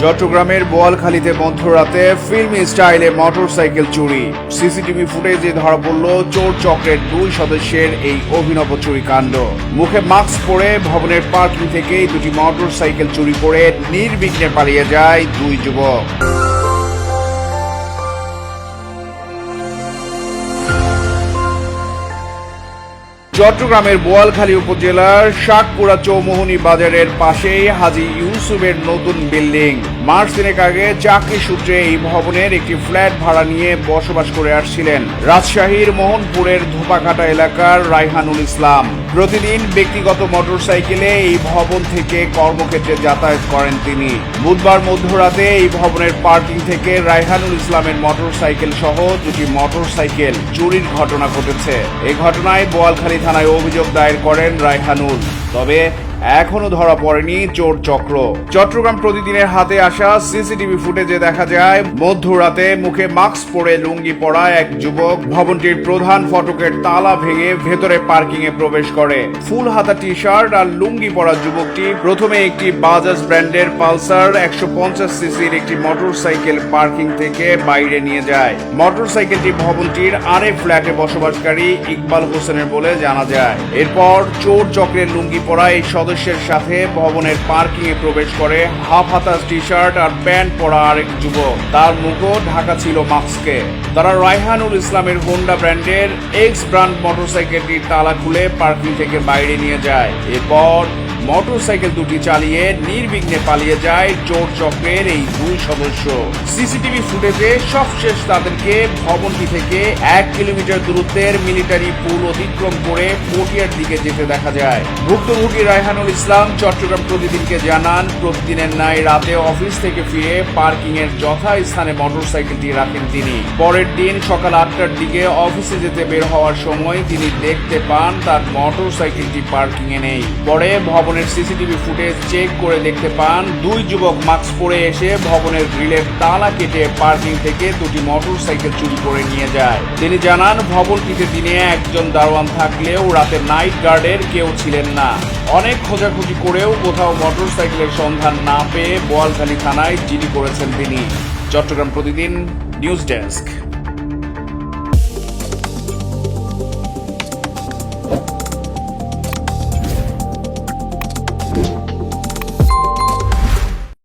চট্টগ্রামের বোয়ালখালীতে মধ্যরাতে ফিল্মি স্টাইলে মোটরসাইকেল চুরি। সিসিটিভি ফুটেজে ধরা পড়ল চোর চক্রের দুই সদস্যের এই অভিনব চুরি কাণ্ড মুখে মাস্ক পরে ভবনের পার্কিং থেকে দুটি মোটরসাইকেল চুরি করে নির্বিঘ্নে পালিয়ে যায় দুই যুবক। চট্টগ্রামের বোয়ালখালী উপজেলার শাকপুরা চৌমোহনী বাজারের পাশেই হাজি ইউসুফের নতুন বিল্ডিং। মাস তিনেক আগে চাকরি সূত্রে এই ভবনের একটি ফ্ল্যাট ভাড়া নিয়ে বসবাস করে আসছিলেন রাজশাহীর মোহনপুরের ধোপাঘাটা এলাকার রাইহানুল ইসলাম। প্রতিদিন ব্যক্তিগত মোটরসাইকেলে এই ভবন থেকে কর্মক্ষেত্রে যাতায়াত করেন তিনি। বুধবার মধ্যরাতে এই ভবনের পার্কিং থেকে রাইহানুল ইসলামের মোটরসাইকেল সহ দুটি মোটরসাইকেল চুরির ঘটনা ঘটেছে। এই ঘটনায় বোয়ালখালী থানায় অভিযোগ দায়ের করেন রায়হানুল তবে এখনও ধরা পড়েনি চোর চক্র। চট্টগ্রাম প্রতিদিনের হাতে আসা সিসিটিভি ফুটেজে দেখা যায়, মধ্যরাতে মুখে মাস্ক পরে লুঙ্গি পরা এক যুবক ভবনটির প্রধান ফটকের তালা ভেঙে ভেতরে পার্কিং এ প্রবেশ করে। ফুল হাতা টি শার্ট আর লুঙ্গি পরা যুবকটি প্রথমে একটি বাজাজ ব্র্যান্ডের পালসার একশো পঞ্চাশ সিসির একটি মোটরসাইকেল পার্কিং থেকে বাইরে নিয়ে যায়। মোটরসাইকেলটি ভবনটির আরেক ফ্ল্যাটে বসবাসকারী ইকবাল হোসেনের বলে জানা যায়। এরপর চোর চক্রের লুঙ্গি পরা এই সদস্যের সাথে ভবনের পার্কিং এ প্রবেশ করে হাফ হাতাস টি শার্ট আর প্যান্ট পরা আরেক যুবক। তার মুখও ঢাকা ছিল মাস্কে। তারা রায়হানুল ইসলামের হোন্ডা ব্র্যান্ডের এক্স ব্র্যান্ড মোটরসাইকেলটির তালা খুলে পার্কিং থেকে বাইরে নিয়ে যায়। এরপর মোটরসাইকেল দুটি চালিয়ে নির্বিঘ্নে পালিয়ে যায় চোর চক্রের এই দুই সদস্য। সিসিটিভি ফুটেজে সবশেষ তাদেরকে ভবনটি থেকে এক কিলোমিটার দূরত্বের মিলিটারি পুল অতিক্রম করে পটিয়ার দিকে যেতে দেখা যায়। ভুক্তভোগী রায়হানুল ইসলাম চট্টগ্রাম প্রতিদিনকে জানান, প্রতিদিনের ন্যায় রাতে অফিস থেকে ফিরে পার্কিং এর যথাস্থানে মোটরসাইকেলটি রাখেন তিনি। পরের দিন সকাল আটটার দিকে অফিসে যেতে বের হওয়ার সময় তিনি দেখতে পান তার মোটরসাইকেলটি পার্কিং এ নেই। পরে ভবনের সিসিটিভি ফুটেজ চেক করে দেখতে পান। দুই যুবক মাস্ক পরে এসে ভবনের গ্রিলের তালা কেটে পার্কিং থেকে দুটি মোটরসাইকেল চুরি করে নিয়ে যায়। তিনি জানান, ভবনটিতে দিনে একজন দারোয়ান থাকলেও রাতে নাইট গার্ডের কেউ ছিলেন না। অনেক খোঁজাখুঁজি করেও কোথাও মোটরসাইকেলের সন্ধান না পেয়ে বোয়ালখালী থানায় জিডি করেছেন তিনি। চট্টগ্রাম প্রতিদিন নিউজ ডেস্ক।